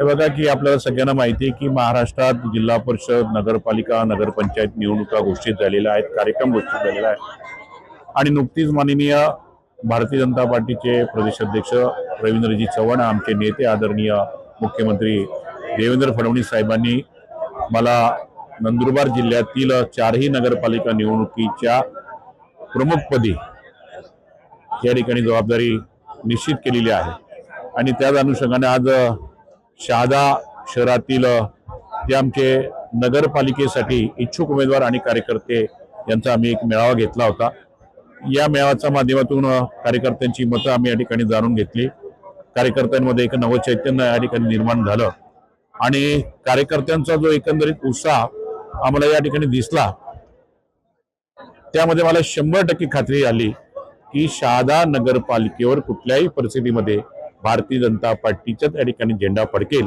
हे बघा की आपल्याला सगळ्यांना माहिती आहे की महाराष्ट्रात जिल्हा परिषद नगरपालिका नगरपंचायत निवडणुका घोषित झालेल्या आहेत कार्यक्रम घोषित झालेला आहे. आणि नुकतीच माननीय भारतीय जनता पार्टीचे प्रदेशाध्यक्ष रवींद्रजी चव्हाण आमचे नेते आदरणीय मुख्यमंत्री देवेंद्र फडणवीस साहेबांनी मला नंदुरबार जिल्ह्यातील चारही नगरपालिका निवडणुकीच्या प्रमुखपदी या ठिकाणी जबाबदारी निश्चित केलेली आहे. आणि त्याच अनुषंगाने आज शहादा शहरातील जे आमचे नगरपालिकेसाठी इच्छुक उमेदवार आणि कार्यकर्ते यांचा आम्ही एक मेळावा घेतला होता. या मेळाव्याच्या माध्यमातून कार्यकर्त्यांची मतं आम्ही या ठिकाणी जाणून घेतली. कार्यकर्त्यांमध्ये एक नवं चैतन्य या ठिकाणी निर्माण झालं. आणि कार्यकर्त्यांचा जो एकंदरीत उत्साह आम्हाला या ठिकाणी दिसला त्यामध्ये मला शंभर टक्के खात्री आली की शहादा नगरपालिकेवर कुठल्याही परिस्थितीमध्ये भारतीय जनता पार्टीच्याच या ठिकाणी झेंडा फडकेल.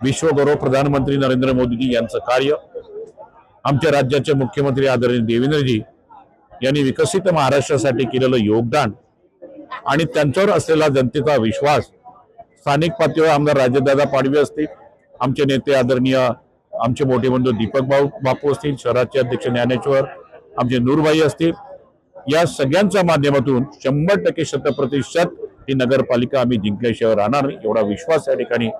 विश्वगौरव प्रधानमंत्री नरेंद्र मोदीजी यांचं कार्य. आमच्या राज्याचे मुख्यमंत्री आदरणीय देवेंद्रजी यांनी विकसित महाराष्ट्रासाठी केलेलं योगदान आणि त्यांच्यावर असलेला जनतेचा विश्वास. स्थानिक पातळीवर आमदार राजदादा पाडवी असतील आमचे नेते आदरणीय आमचे मोठे बंधू दीपक भाऊ बापू असतील शहराचे अध्यक्ष ज्ञानेश्वर आमचे नूरभाई असतील या सगळ्यांच्या माध्यमातून शंभर टक्के शतप्रतिशत ही नगरपालिका आम्ही जिंकल्याशिवाय राहणार नाही, एवढा विश्वास या ठिकाणी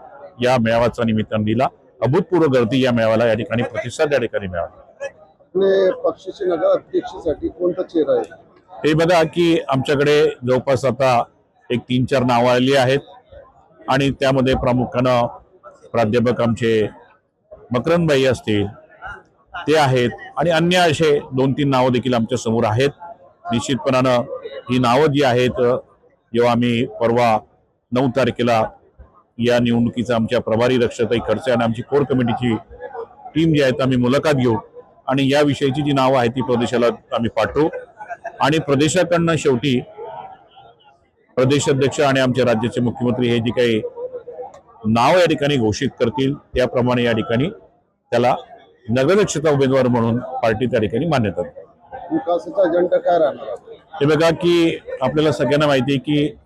या मेळाव्याचा निमित्तानं दिला. अभूतपूर्व गर्दी या मेळाव्याला या ठिकाणी प्रतिसाद या ठिकाणी मिळाला. पक्षाचे नगर अध्यक्षासाठी कोणता चेहरा आहे? हे बघा की आमच्याकडे जवळपास आता एक तीन चार नावं आली आहेत. आणि त्यामध्ये प्रामुख्यानं प्राध्यापक आमचे मकरंदबाई असतील ते आहेत. आणि अन्य असे दोन तीन नावं देखील आमच्यासमोर आहेत. निश्चितपणानं ही नावं जी आहेत जेव्हा आम्ही परवा नऊ तारखेला या निवडणुकीचा आमच्या प्रभारी रक्षताई खडसे आणि आमची कोर कमिटीची टीम जी आहे आम्ही मुलाखत घेऊ आणि याविषयीची जी नावं आहेत ती प्रदेशाला आम्ही पाठवू. आणि प्रदेशाकडनं शेवटी प्रदेशाध्यक्ष आणि आमच्या राज्याचे मुख्यमंत्री हे जे काही नाव या ठिकाणी घोषित करतील त्याप्रमाणे या ठिकाणी त्याला नगरक्षता उमेदवार म्हणून पार्टी त्या ठिकाणी मान्यता विकासाचा अजेंडा काय राहणार? हे बघा की आपल्याला सगळ्यांना माहिती आहे की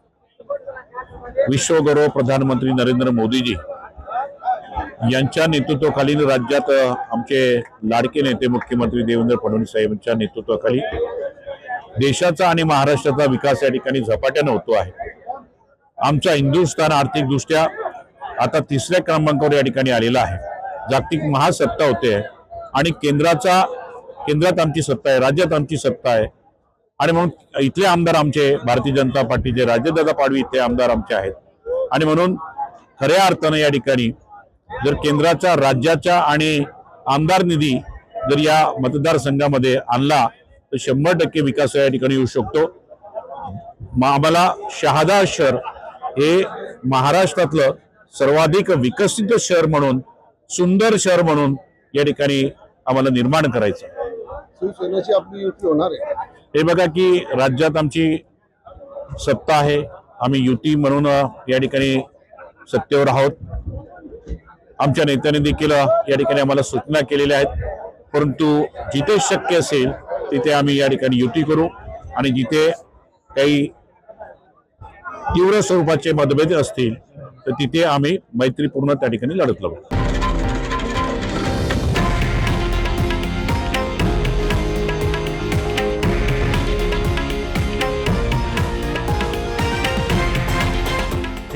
विश्वगौरव प्रधानमंत्री नरेंद्र मोदीजी यांच्या नेतृत्वाखालील राज्यात आमचे लाडके नेते मुख्यमंत्री देवेंद्र फडणवीस साहेबांच्या नेतृत्वाखाली देशाचा आणि महाराष्ट्राचा विकास या ठिकाणी झपाट्यानं होतो आहे. आमचा हिंदुस्थान आर्थिकदृष्ट्या आता तिसऱ्या क्रमांकावर या ठिकाणी आलेला आहे. जागतिक महासत्ता होते आणि केंद्राचा केंद्रात आमची सत्ता आहे राज्यात आमची सत्ता आहे. आणि म्हणून इथले आमदार आमचे भारतीय जनता पार्टीचे राज्यदादा पाडवी इथले आमदार आमचे आहेत. आणि म्हणून खऱ्या अर्थानं या ठिकाणी जर केंद्राच्या राज्याच्या आणि आमदार निधी जर या मतदारसंघामध्ये आणला तर शंभर टक्के विकास या ठिकाणी येऊ शकतो. आम्हाला शहादा शहर हे महाराष्ट्रातलं सर्वाधिक विकसित शहर म्हणून सुंदर शहर म्हणून या ठिकाणी आम्हाला निर्माण करायचं शिवसेनेची आपली युती होणार आहे. हे बघा की राज्यात आमची सत्ता आहे. आम्ही युती म्हणून या ठिकाणी सत्तेवर आहोत. आमच्या नेत्याने देखील या ठिकाणी आम्हाला सूचना केलेल्या आहेत. परंतु जिथे शक्य असेल तिथे आम्ही या ठिकाणी युती करू. आणि जिथे काही तीव्र स्वरूपाचे मतभेद असतील तर तिथे आम्ही मैत्रीपूर्ण त्या ठिकाणी लढत लावू.